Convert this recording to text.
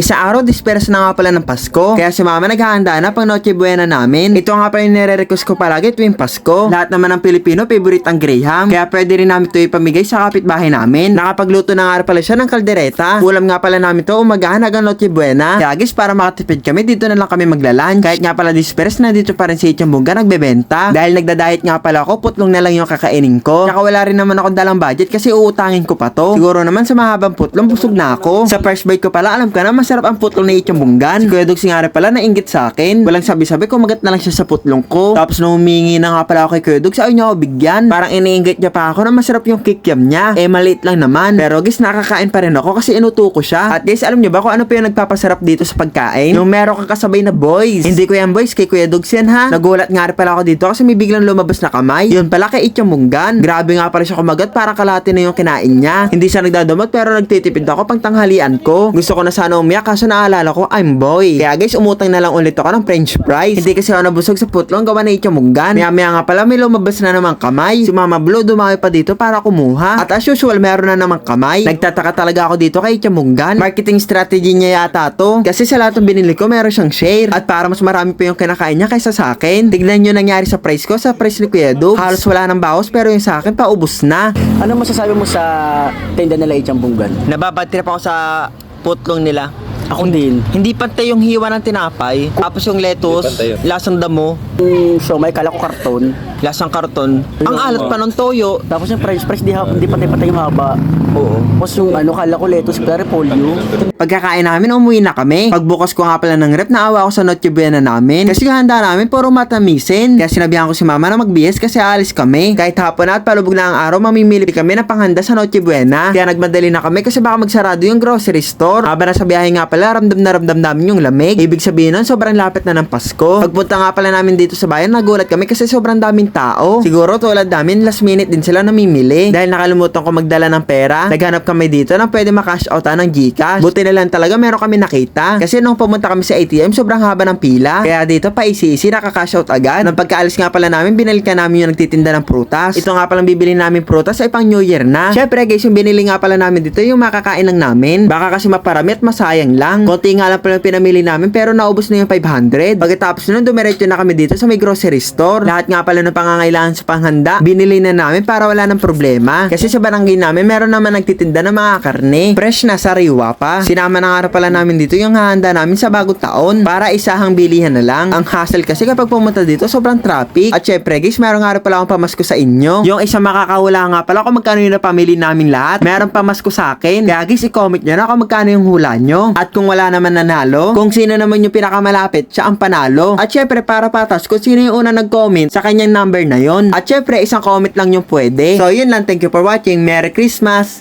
Isang araw, disperas na nga pala ng Pasko. Kaya si mama naghahanda na pang Noche Buena namin. Ito nga pala yung nire-request ko palagi tuwing Pasko. Lahat naman ng Pilipino, favorite ang Graham. Kaya pwede rin namin ito ipamigay sa kapitbahay namin. Nakapagluto na nga pala siya ng kaldereta. Ulam nga pala namin to umagahan hanggang Noche Buena. Kaya guys, para makatipid kami, dito na lang kami maglalan. Kahit nga pala disperas na dito pa rin si Ichang Bunga nagbebenta. Dahil nagda-diet nga pala ako, putlong na lang yung kakainin ko. Tsaka wala rin naman ako dalang budget kasi uutangin ko pa to. Siguro naman sa mahabang putlong, busog na ako. Sa first bite ko pala, alam ka na, masarap ang putlong ni Ichang Bunggan. Si Kuya Dog Singare pala nainggit sa akin. Walang sabi-sabi, kumagat na lang siya sa putlong ko. Tapos nung humingi na nga pala ako kay Kuya Dog, sa niya ako bigyan. Parang iniinggit niya pa ako na masarap yung kikiam niya. Eh, maliit lang naman. Pero guys, nakakain pa rin ako kasi inuto ko siya. At guys, alam niyo ba kung ano pa yung nagpapasarap dito sa pagkain? Yung meron kang kasabay na boys. Hindi ko yan boys, kay Kuya Dogs yan ha. Nagulat nga rin pala ako dito kasi may biglang lumabas na kamay. Yun pala kay Ichang Munggan. Grabe nga pala siya kumagat, parang kalahati na yung kinain niya. Hindi siya nagdadamot pero nagtitipid ako pang tanghalian ko. Gusto ko na sana umiyak kaso naalala ko, I'm boy. Kaya guys, umutang na lang ulit ako ng french fries. Hindi kasi ako nabusog sa putlong gawa na Ichang Munggan. Maya maya nga pala may lumabas na namang kamay. Si Mama Blue dumami pa dito para kumuha. At as usual, meron na namang kamay. Nagtataka talaga ako dito kay Ichang Munggan. Marketing strategy niya yata to. Kasi sa lahat ng binili ko, meron siyang share. At para mas marami pa yung kinakain niya kaysa sa akin. Tignan nyo nangyari sa price ko, sa price ni Kuya Dog. Halos wala ng bawas pero yung sa akin paubos na. Ano masasabi mo sa tenda nila Ichambunggan? Nababad trip ako sa putlong nila. Ako din. Hindi pantay yung hiwa ng tinapay. Tapos yung lettuce, lasang damo, Yung siomay, kala ko karton. Lasang karton. Ang alat pa ng toyo. Tapos yung french fries, di, ha- di patay-patay yung haba. Oo. Tapos yung ano, kala ko lettuce, pero polio. Pagkakain namin, umuwi na kami. Pagbukas ko nga pala ng rep, naawa ako sa Noche Buena namin. Kasi handa namin, puro matamisin. Kaya sinabihan ko si mama na magbihis kasi aalis kami. Kahit hapon na at palubog na ang araw, mamimili kami ng panghanda sa Noche Buena. Kaya nagmadali na kami kasi baka magsarado yung grocery store. Habang nasa biyahe nga pala, ramdam na ramdam namin yung lamig. Ibig sabihin nun, sobrang lapit na ng Pasko. Pagpunta nga pala namin dito sa bayan, nagulat kami kasi sobrang daming tao. Siguro tulad namin, last minute din sila namimili. Dahil nakalimutan ko magdala ng pera, naghanap kami dito na pwede makash outan ng Gcash. Buti na lang talaga meron kami nakita. Kasi nung pumunta kami sa ATM, sobrang haba ng pila. Kaya dito pa easy-easy, nakakash out agad. Nang pagkaalis nga pala namin, binalikan namin yung nagtitinda ng prutas. Ito nga palang bibili namin prutas ay pang New Year na. Syempre guys, yung binili nga pala namin dito, yung makakain lang namin. Baka kasi maparami at masayang lang. Konti nga lang pala pinamili namin, pero naubos na yung 500. Pagkatapos nun, dumiretso na kami dito sa may grocery store. Lahat nga pala ng pangangailangan sa panghanda, binili na namin para wala ng problema. Kasi sa barangay namin, meron naman nagtitinda ng mga karne. Fresh na sariwa pa. Sinama na nga pala namin dito yung hahanda namin sa bagong taon para isahang bilihan na lang. Ang hassle kasi kapag pumunta dito, sobrang traffic. At syempre guys, meron nga pala akong pamasko sa inyo. Yung isang makakahula nga pala kung magkano yung napamili namin lahat. Meron pamasko sa akin. Kaya guys, i-comment nyo na kung magkano yung hula nyo. At kung wala naman nanalo, kung sino naman yung pinakamalapit, siya ang panalo. At syempre, para patas, kung sino yung una nag-comment sa kanyang number na yon. At syempre, isang comment lang yung pwede. So, yun lang. Thank you for watching. Merry Christmas!